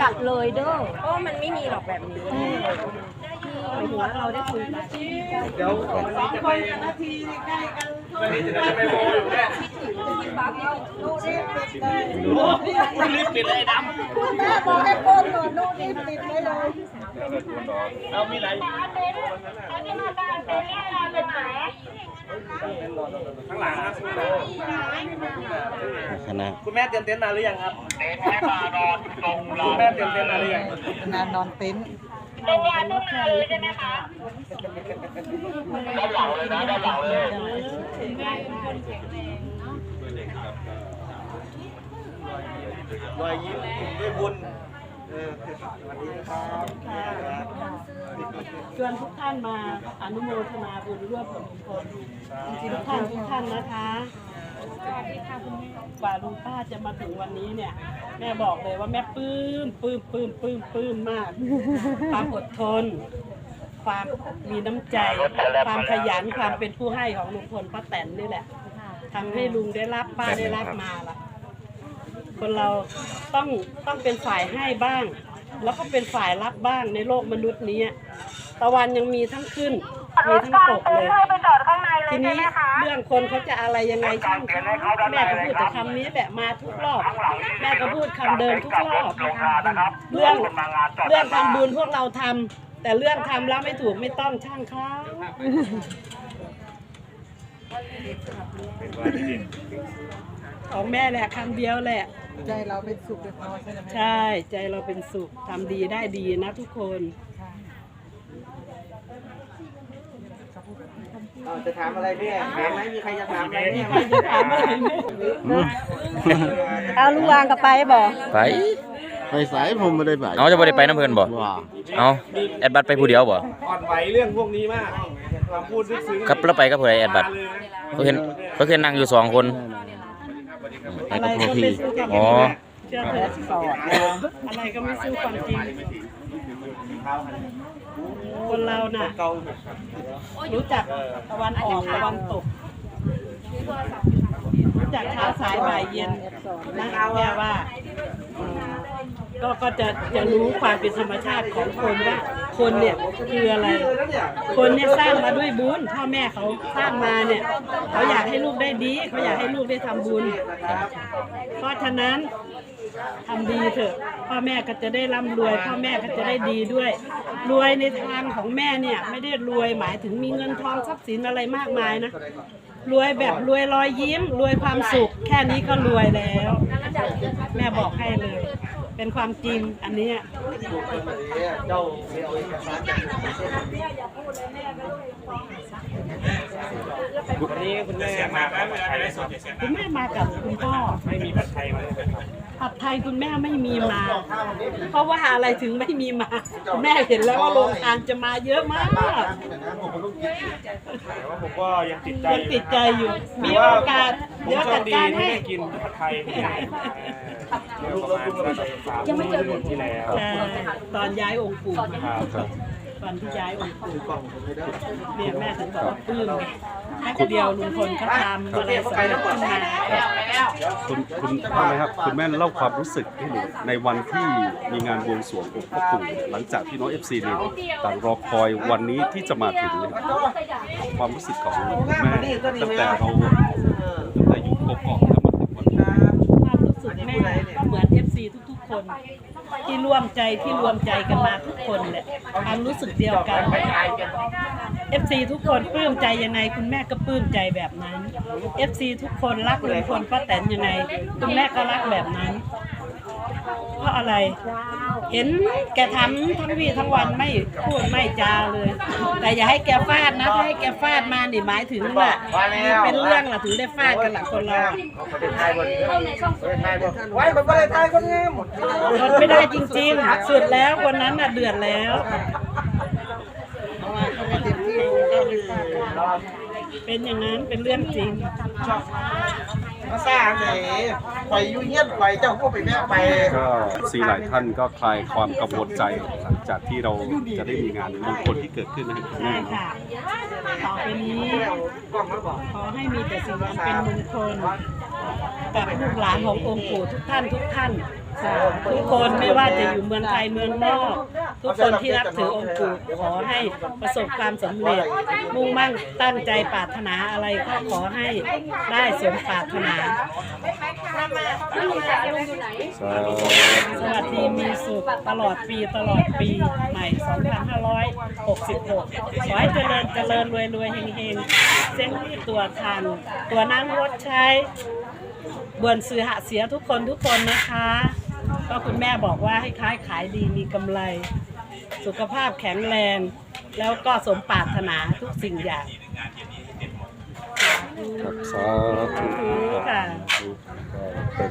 จัดเลยเด้อเพราะว่ามันไม่มีหรอกแบบนี้หมายถึงว่าเราได้คุยกันเดี๋ยววันนี้จะไปวันนี้จะได้ไปโมอยู่แม่รีบปิดเลยดำแม่บอกให้โอนหน่อยนู่นนี่ปิดไว้เลย เรามีหลายข้างหลังครับคณะคุณแม่เตรียมเต็นท์มาหรือยังครับเต็นท์ให้มารอตรงคุณแม่เตรียมเต็นท์มาหรือยังนานนอนเต็นท์รอยยิ้มด้วยบุญเออสวัสดีครับ ชวนทุกท่านมาอนุโมทนาบุญร่วมกับลุงพลทุกท่านทุกท่านนะคะกว่าลุงป้าจะมาถึงวันนี้เนี่ย แม่บอกเลยว่าแม่ปลื้มปลื้มปลื้มปลื้มปลื้มมาก ความอดทน ความมีน้ำใจ ความขยันความเป็นผู้ให้ของลุงพลป้าแตนนี่แหละทำให้ลุงได้รับป้าได้รับมาล่ะ คนเราต้องต้องเป็นฝ่ายให้บ้าง แล้วก็เป็นฝ่ายรับบ้างในโลกมนุษย์นี้ตะวันยังมีทั้งขึ้น มีทั้งตกเลยทีนี้เรื่องคนเขาจะอะไรยังไงช่างเขาแม่ก็พูดแต่คำนี้แบบมาทุกรอบ แม่ก็พูดคำเดิมทุกรอบเรื่องเรื่องทำบุญพวกเราทำแต่เรื่องทำแล้วไม่ถูกไม่ต้องช่างเขา ของแม่แหละคำเดียวแหละ ใจเราเป็นสุขเป็นพอใช่ไหมใช่ใจเราเป็นสุขทำดีได้ดีนะทุกคนจะถามอะไรพี่ถามไหมมีใครจะถามอะไรพี่ใครจะถามอะไรไหมเอาลูกวางกับไปบอกไปไปสายผมไม่ได้ไปเอาจะบ่ได้ไปน้ำเพิ่นบ่ว่าเอาแอดบัตรไปผู้เดียวบ่อ่อนไหวเรื่องพวกนี้มากความพูดลึกซึ้งกับแล้วไปกับผู้ใดแอดบัตรเขาเห็นเขาเห็นนั่งอยู่สองคน ไปอะไรกับพ่อก็พี่ ไม่สู้ความจอ๋ริองเชื่อเถอะอะไรก็ไม่สู้ความจริง คนเราน่ะเก่ารู้จักตะวันออกตะวันตก รู้จักเช้าสายบ่ายเย็นนะแม่ว่าเอ่อ ก็ก็จะจะรู้ความเป็นธรรมชาติของคนว่า คนเนี่ยคืออะไร คนเนี่ยสร้างมาด้วยบุญพ่อแม่เขาสร้างมาเนี่ยเขาอยากให้ลูกได้ดีเขาอยากให้ลูกได้ทำบุญ เพราะฉะนั้นทำดีเถอะ พ่อแม่ก็จะได้ร่ำรวย พ่อแม่ก็จะได้ดีด้วย รวยในทางของแม่เนี่ย ไม่ได้รวยหมายถึงมีเงินทองทรัพย์สินอะไรมากมายนะรวยแบบรวยรอยยิ้ม รวยความสุข แค่นี้ก็รวยแล้ว แม่บอกให้เลย เป็นความจริงอันเนี้ยเจ้าไปเอาเอกสารจากวันนี้คุณแม่มาไหมไม่ได้สดคุณแม่มากับคุณพ่อไม่มีผัด คุณแม่ไม่มีมา เพราะว่าอะไรถึงไม่มีมา คุณแม่เห็นแล้วว่าโรงทานจะมาเยอะมากแต่ว่าผมก็ยังติดใจยังติดใจอยู่ มีโอกาสผมเดี๋ยวโชจัคดดีการที่ให้ได้กินผัดไทยที่ไหนลูกเราคุณเรายังไม่เจอที่แล้วเอ่อตอนย้ายองค์ปู่ครับ ตอนที่ย้ายองค์ปู่เนี่ยแม่ถึงบอกว่าปลื้มไงแค่เดียวลุงพลเขาทำอะไรสำเร็จขึ้นมาคุณคุณทำไมครับคุณแม่เล่าความรู้สึกให้หนูในวันที่มีงานบวงสรวงองค์พ่อปู่หลังจากที่น้องเอฟซีเนี่ยต่างรอคอยวันนี้ที่จะมาถึงเนี่ยความรู้สึกของคุณแม่ตั้งแต่เราตั้งแต่อยู่กกอกจนมาถึงวันนี้ความรู้สึกแม่ก็เหมือนเอฟซีทุกๆ คน ที่ร่วมใจที่รวมใจกันมาทุกคนแหละความรู้สึกเดียวกันเอฟซีทุกคนปลื้มใจยังไงคุณแม่ก็ปลื้มใจแบบนั้นเอฟซีทุกคนรักลุงพลป้าแตนยังไงคุณแม่ก็รักแบบนั้น เพราะอะไร เห็นแกทำทั้งวีทั้งวันไม่พูดไม่จาเลย แต่อย่าให้แกฟาดนะถ้าให้แกฟาดมานี่หมายถึงว่าเป็นเรื่องล่ะถึงได้ฟาดกันหลังคนเราประเทศไทยบนประเทศไทยบนไว้บนประเทศไทยคนงามทนไม่ได้จริงๆ สุดแล้วคนนั้นน่ะเดือดแล้วเป็นอย่างนั้นเป็นเรื่องจริง มาสร้างไหนปล่อยยุ่งเงียบปล่อยเจ้าพวกไปแม่ไปก็สีหลายท่านก็คลายความกังวลใจหลังจากที่เราจะได้มีงานมงคลที่เกิดขึ้นนะครับคุณใช่แม่ค่ะต่อไปนี้ขอให้มีแต่สิ่งอันเป็นมงคลกับลูกหลานขององค์ปู่ทุกท่านทุกท่านทุกคนไม่ว่าจะอยู่เมืองไทยเมืองนอก ทุกคนที่นับถือองค์ปู่ขอให้ประสบความสำเร็จ มุ่งมั่นตั้งใจปรารถนาอะไรก็ขอให้ได้สมปรารถนาสวัสดีมีสุขตลอดปีตลอดปีใหม่ 2566 ขอให้เจริญเจริญรวยรวยเฮงเฮงเส้นที่ตัวทัน ตัวนั่งรถใช้บวนซื้อหาเสียทุกคนทุกคนนะคะ ก็คุณแม่บอกว่าให้ค้ายขายดีมีกำไร สุขภาพแข็งแรง แล้วก็สมปรารถนาทุกสิ่งอย่างครับสาธุค่ะ ก็เป็น